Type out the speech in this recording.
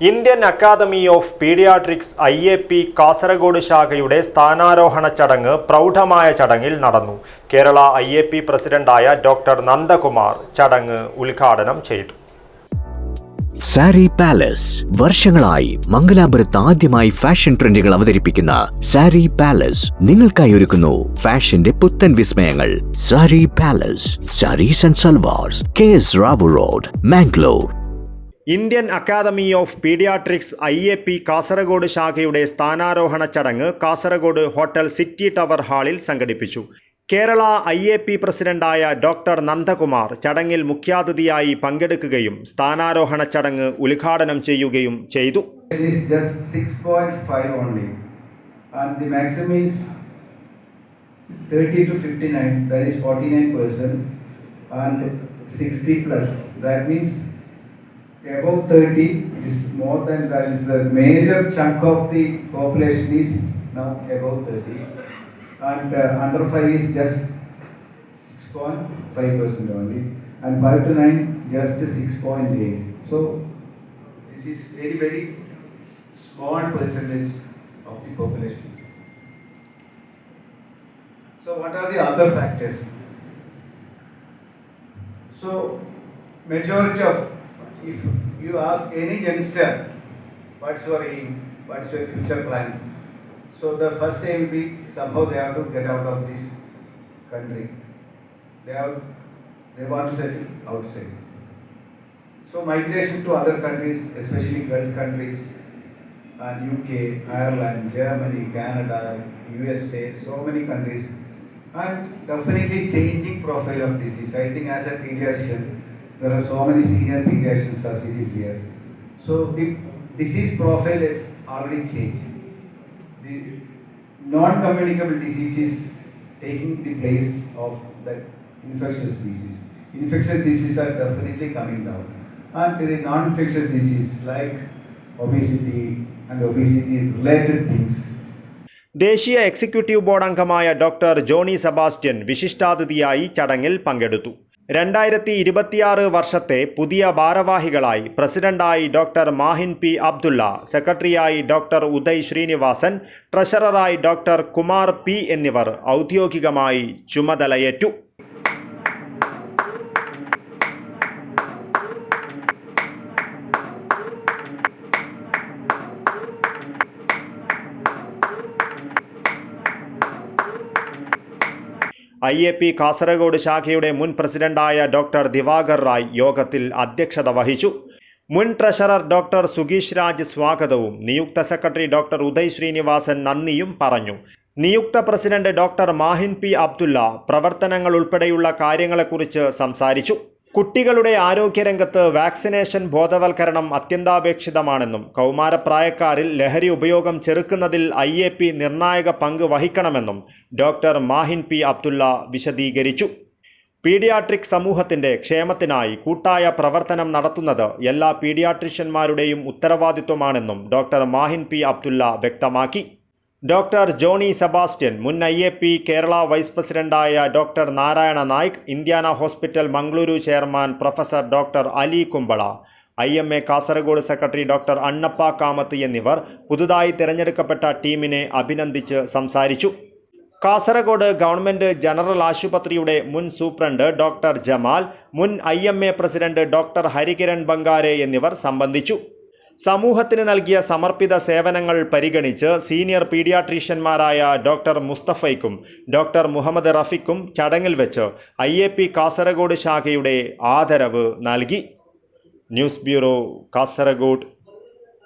Indian academy of pediatrics I A P Kasaragod ശാഖയുടെ സ്ഥാനാരോഹണ ചടങ്ങ് പ്രൗഢമായ ചടങ്ങിൽ നടന്നു. കേരള ഐ എ പി പ്രസിഡന്റായ ഡോക്ടർ നന്ദകുമാർ ചടങ്ങ് ഉദ്ഘാടനം ചെയ്തു. സാരി പാലസ്. വർഷങ്ങളായി മംഗലാപുരത്ത് ആദ്യമായി ഫാഷൻ ട്രെൻഡുകൾ അവതരിപ്പിക്കുന്ന സാരി പാലസ്. നിങ്ങൾക്കായി ഒരുക്കുന്നു ഫാഷന്റെ പുത്തൻ വിസ്മയങ്ങൾ. Sari palace. Saris and salwars. K S Rao road Mangalore. Indian academy of pediatrics I A P Kasaragod ശാഖയുടെ സ്ഥാനാരോഹണ ചടങ്ങ് കാസർഗോഡ് ഹോട്ടൽ സിറ്റി ടവർ ഹാളിൽ സംഘടിപ്പിച്ചു കേരള ഐ എ പി പ്രസിഡന്റായ ഡോക്ടർ നന്ദകുമാർ ചടങ്ങിൽ മുഖ്യാതിഥിയായി പങ്കെടുക്കുകയും സ്ഥാനാരോഹണ ചടങ്ങ് ഉദ്ഘാടനം ചെയ്യുകയും ചെയ്തു It is just 6.5 only. And the maximum is 30 to 59, that is 49 percent. And 60 plus, that means above 30, it is more than, that is the major chunk of the population is now above 30. And uh, under 5 is just 6.5 percent only. And 5 to 9, just 6.8. So this is very, very small percentage of the population. So what are the other factors? So majority of, if you ask any youngster, what's your aim, what's your future plans? So the first aim will be somehow they have to get out of this country. They have, they want to settle outside. So migration to other countries, especially Gulf countries, uh, and UK, Ireland, Germany, Canada, USA, so many countries, and definitely changing profile of disease. I think as a pediatrician, there are so many senior pediatricians as it is here. So the disease profile is already changed. The non-communicable disease is taking the place of the infectious disease. Infectious diseases are definitely coming down. And the non-infectious disease like obesity and obesity related things ദേശീയ executive board അംഗമായ doctor Johnny Sebastian വിശിഷ്ടാതിഥിയായി ചടങ്ങിൽ പങ്കെടുത്തു രണ്ടായിരത്തി ഇരുപത്തിയാറ് വർഷത്തെ പുതിയ ഭാരവാഹികളായി പ്രസിഡന്റായി ഡോക്ടർ മാഹിൻ പി അബ്ദുള്ള സെക്രട്ടറിയായി ഡോക്ടർ ഉദയ് ശ്രീനിവാസൻ ട്രഷററായി ഡോക്ടർ കുമാർ പി എന്നിവർ ഔദ്യോഗികമായി ചുമതലയേറ്റു. ഐ എ പി കാസർഗോഡ് ശാഖയുടെ മുൻ പ്രസിഡന്റായ ഡോക്ടർ ദിവാകർ റായ് യോഗത്തിൽ അധ്യക്ഷത വഹിച്ചു. മുൻ ട്രഷറർ ഡോക്ടർ സുഗീഷ് രാജ് സ്വാഗതവും നിയുക്ത സെക്രട്ടറി ഡോക്ടർ ഉദയ് ശ്രീനിവാസൻ നന്ദിയും പറഞ്ഞു. നിയുക്ത president doctor Mahin P Abdulla പ്രവർത്തനങ്ങൾ ഉൾപ്പെടെയുള്ള കാര്യങ്ങളെക്കുറിച്ച് സംസാരിച്ചു. കുട്ടികളുടെ ആരോഗ്യരംഗത്ത് വാക്സിനേഷൻ ബോധവൽക്കരണം അത്യന്താപേക്ഷിതമാണെന്നും കൗമാരപ്രായക്കാരിൽ ലഹരി ഉപയോഗം ചെറുക്കുന്നതിൽ ഐ എ പി നിർണായക പങ്ക് വഹിക്കണമെന്നും ഡോക്ടർ മാഹിൻ പി അബ്ദുള്ള വിശദീകരിച്ചു. പീഡിയാട്രിക് സമൂഹത്തിന്റെ ക്ഷേമത്തിനായി കൂട്ടായ പ്രവർത്തനം നടത്തുന്നത് എല്ലാ പീഡിയാട്രിഷ്യന്മാരുടെയും ഉത്തരവാദിത്വമാണെന്നും ഡോക്ടർ മാഹിൻ പി അബ്ദുള്ള വ്യക്തമാക്കി. ഡോക്ടർ ജോണി സെബാസ്റ്റ്യൻ മുൻ I A P Kerala vice പ്രസിഡന്റായ doctor Narayana Naik Indiana hospital Mangaluru chairman professor doctor Ali Kumbla I M A Kasaragod secretary doctor Annappa Kamath എന്നിവർ പുതുതായി തിരഞ്ഞെടുക്കപ്പെട്ട ടീമിനെ അഭിനന്ദിച്ച് സംസാരിച്ചു. കാസർഗോഡ് ഗവൺമെന്റ് ജനറൽ ആശുപത്രിയുടെ മുൻ സൂപ്രണ്ട് ഡോക്ടർ ജമാൽ മുൻ I president doctor Harikiran Bangare എന്നിവർ സംബന്ധിച്ചു. സമൂഹത്തിന് നൽകിയ സമർപ്പിത സേവനങ്ങൾ പരിഗണിച്ച് സീനിയർ പീഡിയാട്രീഷ്യന്മാരായ ഡോക്ടർ മുസ്തഫയ്ക്കും ഡോക്ടർ മുഹമ്മദ് റഫിക്കും ചടങ്ങിൽ വെച്ച് ഐ എ പി കാസർഗോഡ് ശാഖയുടെ ആദരവ് നൽകി. News bureau Kasaragod.